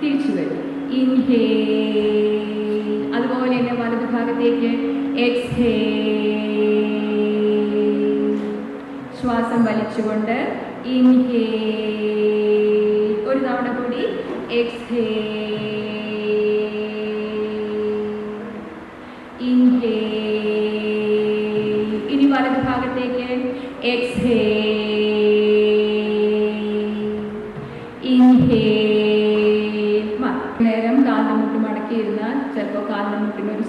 തിരിച്ചു വരും. ഇൻഹേ അതുപോലെ തന്നെ വലതു ഭാഗത്തേക്ക് എക്സ്ഹേ ശ്വാസം വലിച്ചുകൊണ്ട് ഇൻഹേ ഒരു തവണ കൂടി എക്സ്ഹേ ഇൻഹേ ഇനി വലതു ഭാഗത്തേക്ക് എക്സ്ഹേ ഇൻഹേ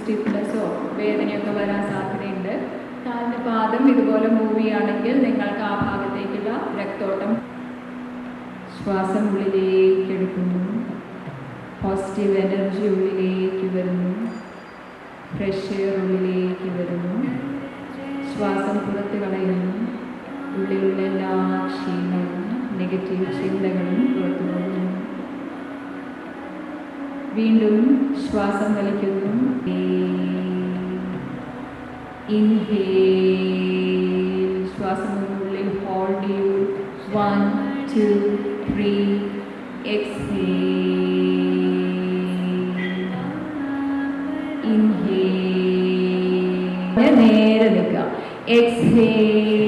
സ്റ്റിഫ്നെസ്സോ വേദനയൊക്കെ വരാൻ സാധ്യതയുണ്ട്. കാലിന്റെ പാദം ഇതുപോലെ മൂവ് ചെയ്യുകയാണെങ്കിൽ നിങ്ങൾക്ക് ആ ഭാഗത്തേക്കുള്ള രക്തോട്ടം ശ്വാസം ഉള്ളിലേക്ക് എടുക്കുന്നു. പോസിറ്റീവ് എനർജി ഉള്ളിലേക്ക് വരുന്നു. ഫ്രഷ് എയർ ഉള്ളിലേക്ക് വരുന്നു. ശ്വാസം പുറത്ത് കളയുന്നു. ഉള്ളിലുള്ള എല്ലാ ക്ഷീണവും നെഗറ്റീവ് ചിന്തകളും പുറത്തു പോകുന്നു. വീണ്ടും ശ്വാസം വലിക്കുന്നു. ഇൻഹേൽ ശ്വാസം ഉള്ളിൽ ഹോൾഡ് ചെയ്യൂ one two three exhale inhale നേരെ നിൽക്കുക എക്സ്ഹേൽ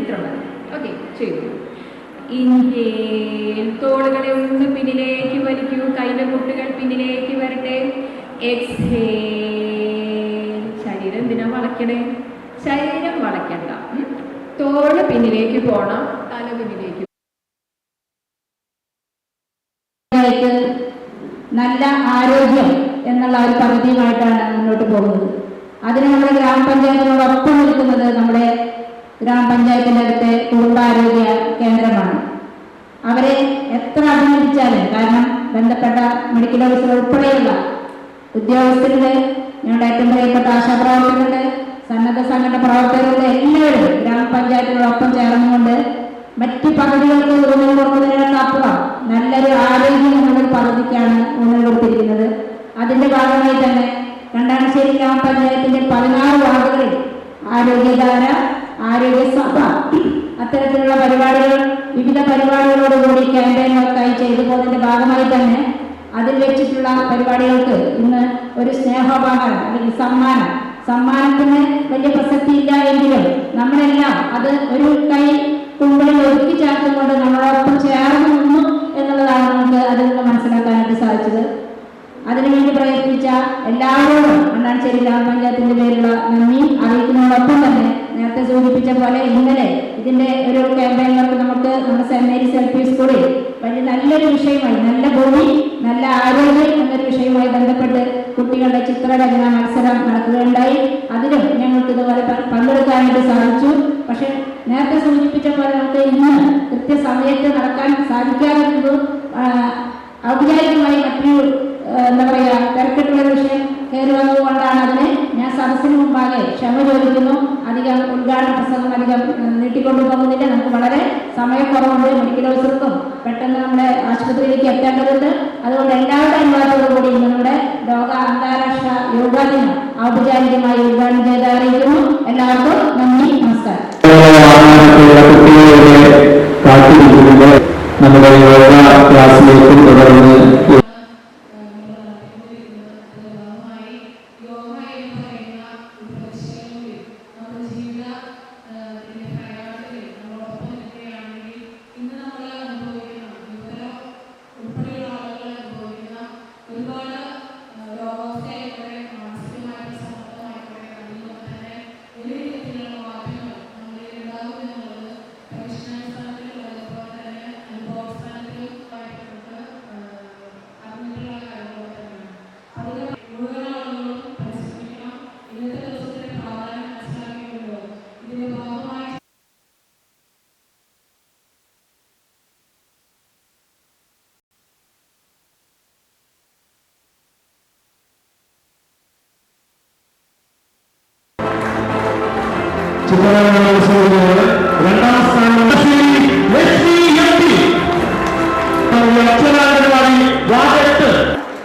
ഇത്ര മതി. ഓക്കെ ചെയ്തു. ഇൻഹേൽ തോളുകളെ ഒന്ന് പിന്നിലേക്ക് വലിക്കൂ. കൈയുടെ മുട്ടുകൾ പിന്നിലേക്ക് വരട്ടെ. എക്സ്ഹേൽ എന്തിനാ വളയ്ക്കണേ? ശരീരം വളയ്ക്കണ്ട. തോൾ പിന്നിലേക്ക് പോണം തല പിന്നിലേക്ക് നല്ല ആരോഗ്യം എന്നുള്ള ഒരു പദ്ധതിയുമായിട്ടാണ് മുന്നോട്ട് പോകുന്നത്. അതിന് നമ്മുടെ ഗ്രാമപഞ്ചായത്തിനോടൊപ്പം നിൽക്കുന്നത് നമ്മുടെ ഗ്രാമപഞ്ചായത്തിന്റെ അടുത്തെ കുടുംബാരോഗ്യ കേന്ദ്രമാണ്. അവരെ എത്ര അഭിനന്ദിച്ചാലും കാരണം ബന്ധപ്പെട്ട മെഡിക്കൽ ഓഫീസർ ഉൾപ്പെടെയുള്ള ഉദ്യോഗസ്ഥരുടെ ഞങ്ങളുടെ ഏറ്റവും പ്രിയപ്പെട്ട ആശാപ്രവർത്തകരുടെ സന്നദ്ധ സംഘടന പ്രവർത്തകരുടെ എല്ലാവരും ഗ്രാമപഞ്ചായത്തിനോടൊപ്പം ചേർന്നുകൊണ്ട് മറ്റ് പദ്ധതികൾക്ക് ഊന്നൽ കൊടുക്കുന്നതിനേക്കാപ്പുറം നല്ലൊരു ആരോഗ്യം എന്നുള്ളൊരു പദ്ധതിക്കാണ് ഊന്നൽ കൊടുത്തിരിക്കുന്നത്. അതിന്റെ ഭാഗമായി തന്നെ രണ്ടാംശ്ശേരി ഗ്രാമപഞ്ചായത്തിന്റെ പതിനാറ് വാർഡുകളിൽ ആരോഗ്യധാര ആരോഗ്യസഭ അത്തരത്തിലുള്ള പരിപാടികൾ വിവിധ പരിപാടികളോടുകൂടി ക്യാമ്പയിനുകൾക്കായി ചെയ്തു പോകുന്നതിന്റെ ഭാഗമായി തന്നെ അതിൽ വെച്ചിട്ടുള്ള പരിപാടികൾക്ക് ഇന്ന് ഒരു സ്നേഹോപഹാരം അല്ലെങ്കിൽ സമ്മാനം. സമ്മാനത്തിന് വലിയ പ്രസക്തി ഇല്ല എങ്കിലും നമ്മളെല്ലാം അത് ഒരു കൈ കുമ്പിളിൽ ഒതുക്കി ചേർത്തുകൊണ്ട് നമ്മളോടൊപ്പം ചേർന്ന് നിന്നു എന്നുള്ളതാണ് നമുക്ക് അതിൽ നിന്ന് മനസ്സിലാക്കാനായിട്ട് സാധിച്ചത്. അതിനുവേണ്ടി പ്രയത്നിച്ച എല്ലാവരോടും മണ്ണാഞ്ചേരി ഗ്രാമപഞ്ചായത്തിന്റെ പേരിലുള്ള നന്ദി. അറിയിക്കുന്നതോടൊപ്പം തന്നെ നേരത്തെ സൂചിപ്പിച്ച പോലെ ഇന്നലെ ഇതിന്റെ ഒരു ക്യാമ്പയിൻ നമുക്ക് നമ്മുടെ സെന്റ് മേരീസ് എൽ പി സ്കൂളിൽ വലിയ നല്ലൊരു വിഷയമായി നല്ല ഭൂമി നല്ല ആരോഗ്യം എന്നൊരു വിഷയവുമായി ബന്ധപ്പെട്ട് കുട്ടികളുടെ ചിത്രരചന മത്സരം നടക്കുകയുണ്ടായി. അതിലും ഞങ്ങൾക്ക് ഇതുപോലെ പങ്കെടുക്കാനായിട്ട് സാധിച്ചു. പക്ഷെ നേരത്തെ സൂചിപ്പിച്ച പോലെ നമുക്ക് ഇന്ന് കൃത്യസമയത്ത് നടക്കാൻ സാധിക്കാതിരുന്നത് ഔപചാരികമായി മറ്റൊരു എന്താ പറയുക തിരക്കിട്ടുള്ള വിഷയം കയറി വന്നതുകൊണ്ടാണ് അതിനെ ഞാൻ സദസ്സിന് മുമ്പാകെ ക്ഷമ ചോദിക്കുന്നു. അധികം ഉദ്ഘാടന പ്രസംഗം അധികം നീട്ടിക്കൊണ്ടു പോകുന്നില്ല. നമുക്ക് വളരെ സമയക്കുറവുണ്ട്. മെഡിക്കൽ ഓഫീസർക്കും പെട്ടെന്ന് നമ്മുടെ ആശുപത്രിയിലേക്ക് എത്തേണ്ടതുണ്ട്. അതുകൊണ്ട് എല്ലാവരുടെ അനുവാദത്തോടുകൂടി ഇന്ന് നമ്മുടെ ലോക അന്താരാഷ്ട്ര യോഗാ ദിനം ഔപചാരികമായി ഉദ്ഘാടനം ചെയ്ത് അറിയിക്കുന്നു. എല്ലാവർക്കും നന്ദി നമസ്കാരം.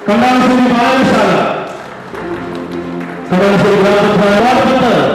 കണ്ടാശ്ശേരി വായനശാല കണ്ടാശ്ശേരി ഗ്രാമപഞ്ചായത്ത്